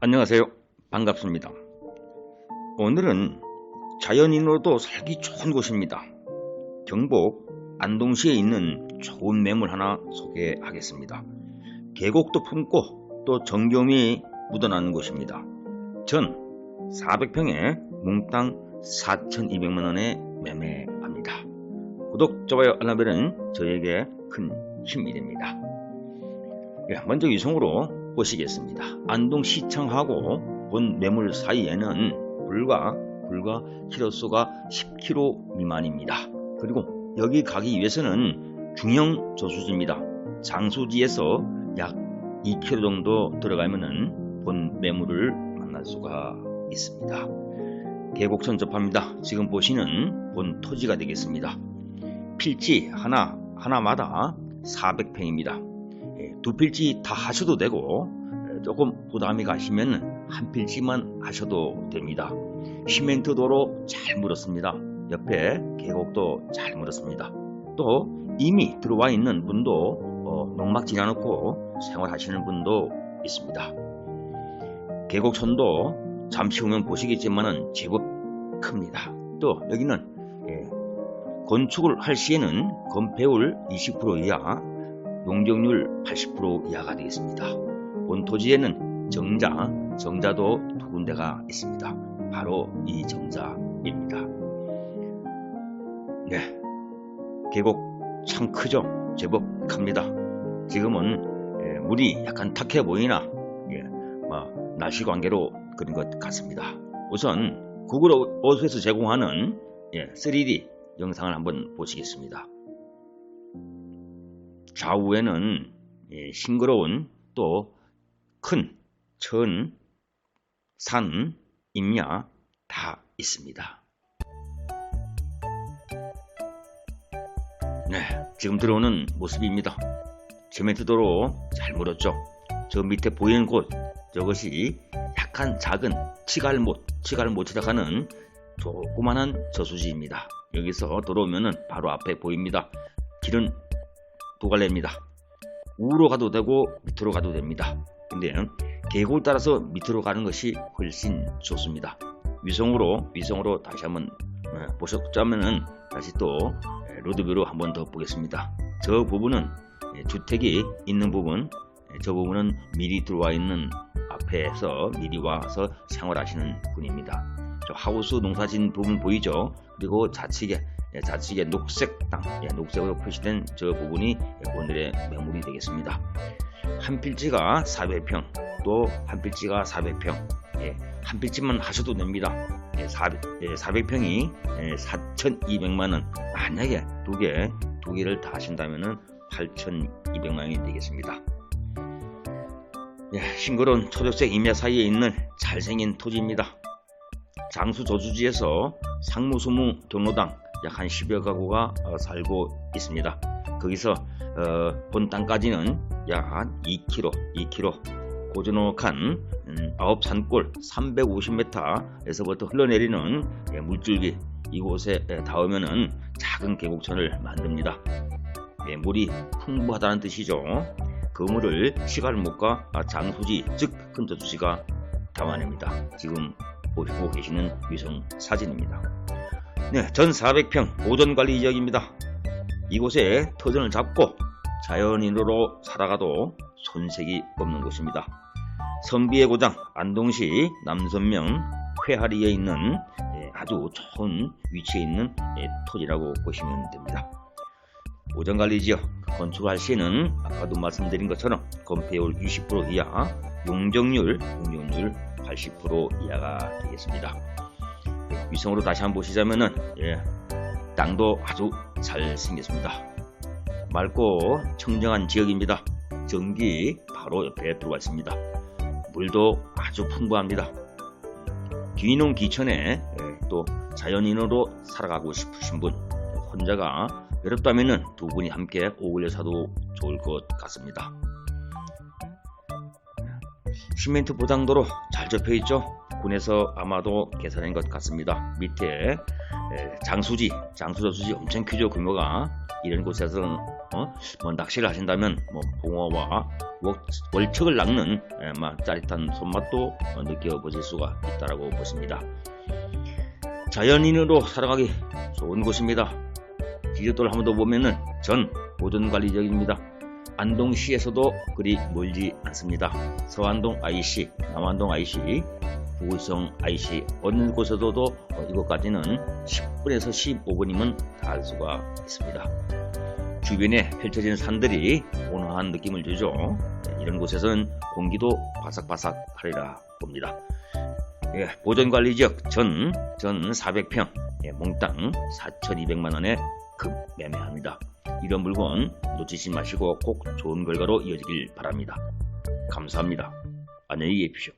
안녕하세요. 반갑습니다. 오늘은 자연인으로도 살기 좋은 곳입니다. 경북 안동시에 있는 좋은 매물 하나 소개하겠습니다. 계곡도 품고 또 정겨움이 묻어나는 곳입니다. 전 400평에 몽땅 4,200만원에 매매합니다. 구독, 좋아요, 알람벨은 저에게 큰 힘이 됩니다. 예, 먼저 위성으로 보시겠습니다. 안동시청하고 본 매물 사이에는 불과 불과 키로수가 10kg 미만입니다. 그리고 여기 가기 위해서는 중형 저수지입니다. 장수지에서 약 2km 정도 들어가면은 본 매물을 만날 수가 있습니다. 계곡천 접합니다. 지금 보시는 본 토지가 되겠습니다. 필지 하나 하나마다 400평입니다. 예, 두 필지 다 하셔도 되고 예, 조금 부담이 가시면 한 필지만 하셔도 됩니다. 시멘트 도로 잘 물었습니다. 옆에 계곡도 잘 물었습니다. 또 이미 들어와 있는 분도 어, 농막 지나놓고 생활하시는 분도 있습니다. 계곡천도 잠시 후면 보시겠지만은 제법 큽니다. 또 여기는 예, 건축을 할 시에는 건폐율 20% 이하, 용적률 80% 이하가 되겠습니다. 본 토지에는 정자, 정자도 두 군데가 있습니다. 바로 이 정자입니다. 네, 계곡 참 크죠? 제법 큽니다. 지금은 예, 물이 약간 탁해 보이나 예, 뭐, 날씨 관계로 그런 것 같습니다. 우선 구글 어스에서 제공하는 예, 3D 영상을 한번 보시겠습니다. 좌우에는 예, 싱그러운 또 큰 천, 산, 임야 다 있습니다. 네, 지금 들어오는 모습입니다. 시멘트도로 잘 물었죠. 저 밑에 보이는 곳, 저것이 약간 작은 치갈못, 치갈못이라 하는 조그만한 저수지입니다. 여기서 들어오면은 바로 앞에 보입니다. 길은 두 갈래입니다. 우로 가도 되고 밑으로 가도 됩니다. 근데 계곡을 따라서 밑으로 가는 것이 훨씬 좋습니다. 위성으로 위성으로 다시 한번 보셨자면은 다시 또 로드뷰로 한번 더 보겠습니다. 저 부분은 주택이 있는 부분, 저 부분은 미리 들어와 있는 앞에서 미리 와서 생활하시는 분입니다. 저 하우스 농사진 부분 보이죠? 그리고 좌측에 좌측에 녹색 땅, 예, 녹색으로 표시된 저 부분이 오늘의 매물이 되겠습니다. 한 필지가 400평, 또 한 필지가 400평, 예, 한 필지만 하셔도 됩니다. 예, 400, 예, 400평이 예, 4,200만 원, 만약에 두 개, 두 개를 다 하신다면은 8,200만 원이 되겠습니다. 예, 싱그러운 초록색 임야 사이에 있는 잘생긴 토지입니다. 장수 저수지에서 상무수무 경로당 약 한 10여 가구가 어, 살고 있습니다. 거기서 어, 본 땅까지는 약 한 2km, 2km 고즈넉한 음, 아홉 산골 350m에서부터 흘러내리는 예, 물줄기 이곳에 예, 닿으면은 작은 계곡천을 만듭니다. 예, 물이 풍부하다는 뜻이죠. 그 물을 시갈목과 장수지 즉 큰저수지가 담아냅니다. 지금 보시고 계시는 위성 사진입니다. 네, 전 400평 보존관리 지역입니다. 이곳에 터전을 잡고 자연인으로 살아가도 손색이 없는 곳입니다. 선비의 고장 안동시 남선명 회하리에 있는 아주 좋은 위치에 있는 토지라고 보시면 됩니다. 보전관리 지역 건축할 시에는 아까도 말씀드린 것처럼 건폐율 20% 이하, 용적률, 용적률 80% 이하가 되겠습니다. 위성으로 다시 한번 보시자면은 예, 땅도 아주 잘 생겼습니다. 맑고 청정한 지역입니다. 전기 바로 옆에 들어와 있습니다. 물도 아주 풍부합니다. 귀농 기천에 예, 또 자연인으로 살아가고 싶으신 분 혼자가 외롭다면 두 분이 함께 어울려 사도 좋을 것 같습니다. 시멘트 보장도로 잘 접혀 있죠? 군에서 아마도 계산한 것 같습니다. 밑에 장수지, 장수저 수지 엄청 크죠 규모가 이런 곳에서 어? 뭐 낚시를 하신다면 뭐 붕어와 월- 월척을 낚는 예, 막 짜릿한 손맛도 어, 느껴보실 수가 있다라고 보십니다. 자연인으로 살아가기 좋은 곳입니다. 디저트를 한번 더 보면은 전 보존관리적입니다. 안동시에서도 그리 멀지 않습니다. 서안동 IC, 남안동 IC, 부울성 IC 어느 곳에서도 어, 이것까지는 10분에서 15분이면 닿을 수가 있습니다. 주변에 펼쳐진 산들이 온화한 느낌을 주죠. 네, 이런 곳에서는 공기도 바삭바삭하리라 봅니다. 예, 보존관리 지역 전, 전 400평, 예, 몽땅 4,200만 원에 급 매매합니다. 이런 물건 놓치지 마시고 꼭 좋은 결과로 이어지길 바랍니다. 감사합니다. 안녕히 계십시오.